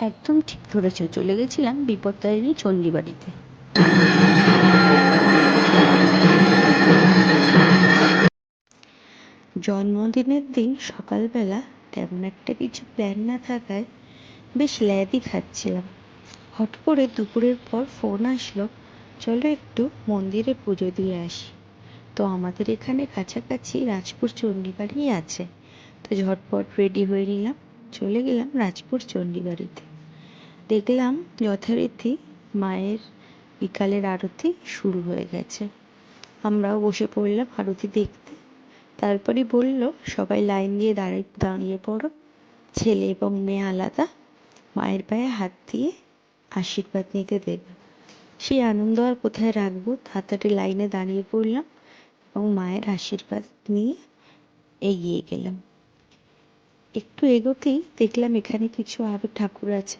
একদম ঠিক ধরেছ, চলে গেছিলাম বিপত্তারিণী চণ্ডীবাড়িতে। জন্মদিনের দিন সকালবেলা তেমন একটা কিছু প্ল্যান না থাকায় বেশ ল্যাদি খাচ্ছিলাম। হট করে দুপুরের পর ফোন আসলো, চলো একটু মন্দিরে পুজো দিয়ে আসি। তো আমাদের এখানে কাছাকাছি রাজপুর চণ্ডীবাড়ি আছে। তো ঝটপট রেডি হয়ে নিলাম। চলে গেলাম রাজপুর চণ্ডীবাড়িতে দেখলাম যথারীতি মায়ের বিকালের আরতি শুরু হয়ে গেছে। আমরাও বসে পড়লাম আরতি দেখতে। তারপরে বলল, সবাই লাইন দিয়ে দাঁড়িয়ে দাঁড়িয়ে পড়ো। ছেলে এবং মেয়ে আলাদা। মায়ের পায়ে হাত দিয়ে আশীর্বাদ নিতে দেবে। সেই আনন্দ আর কোথায় রাখব? তাড়াতাড়ি লাইনে দাঁড়িয়ে পড়লাম এবং মায়ের আশীর্বাদ নিয়ে এগিয়ে গেলাম। একটু এগোতেই দেখলাম এখানে কিছু আরও ঠাকুর আছে।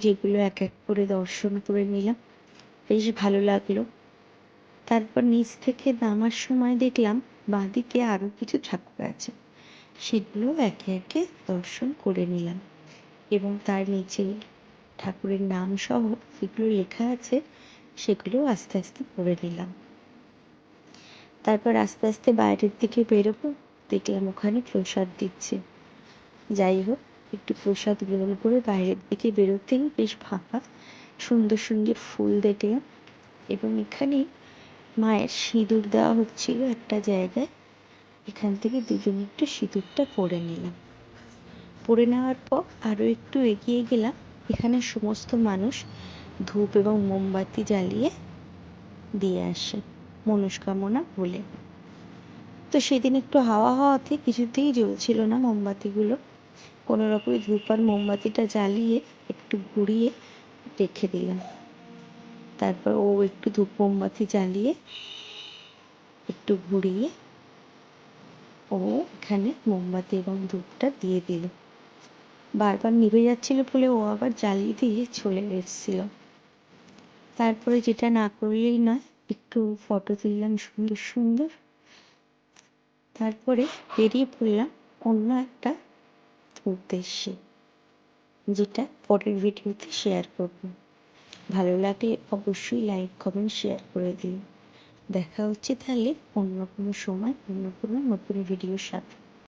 যেগুলো এক এক করে দর্শন করে নিলাম। বেশ ভালো লাগল। তারপর নিচ থেকে নামার সময় দেখলাম বাঁদিকে আরও কিছু ঠাকুর আছে। সেগুলো একে একে দর্শন করে নিলাম। এবং তার নিচে ঠাকুরের নাম সহ যেগুলো লেখা আছে, সেগুলো আস্তে আস্তে পড়ে নিলাম। তারপর আস্তে আস্তে বাইরের দিকে বেরোবো, দেখলাম ওখানে প্রসাদ দিচ্ছে। যাই হোক, একটু প্রসাদ গ্রহণ করে বাইরের দিকে বেরোতেই বেশ ফাঁকা, সুন্দর সুন্দর ফুল দেখলাম। এবং এখানে মায়ের সিঁদুর দেওয়া হচ্ছিল একটা জায়গায়। এখান থেকে দুজনে একটু সিঁদুরটা পরে নিলাম। পরে নেওয়ার পর আরও একটু এগিয়ে গেলাম। এখানে সমস্ত মানুষ ধূপ এবং মোমবাতি জ্বালিয়ে দিয়ে আসে, মনস্কামনা বলে। তো সেদিন একটু হাওয়া হওয়াতে কিছুতেই জ্বলছিল না মোমবাতিগুলো। কোনো রকমে ধূপ আর মোমবাতিটা জ্বালিয়ে একটু ঘুরিয়ে রেখে দিলাম। তারপর ও একটু ধূপ মোমবাতি জ্বালিয়ে একটু ঘুরিয়ে ও এখানে মোমবাতি এবং ধূপটা দিয়ে দিল। বারবার নিভে যাচ্ছিল বলে ও আবার জ্বালিয়ে দিয়ে চলে এসেছিল। তারপরে যেটা না করলেই নয়, একটু ফটো তুললাম সুন্দর সুন্দর। তারপরে বেরিয়ে পড়লাম অন্য একটা উদ্দেশ্যে, যেটা পরের ভিডিওতে শেয়ার করব। ভালো লাগলে অবশ্যই লাইক কমেন্ট শেয়ার করে দিন দেখা হচ্ছে তাহলে অন্য কোনো সময়, অন্য কোনো নতুন ভিডিওর সাথে।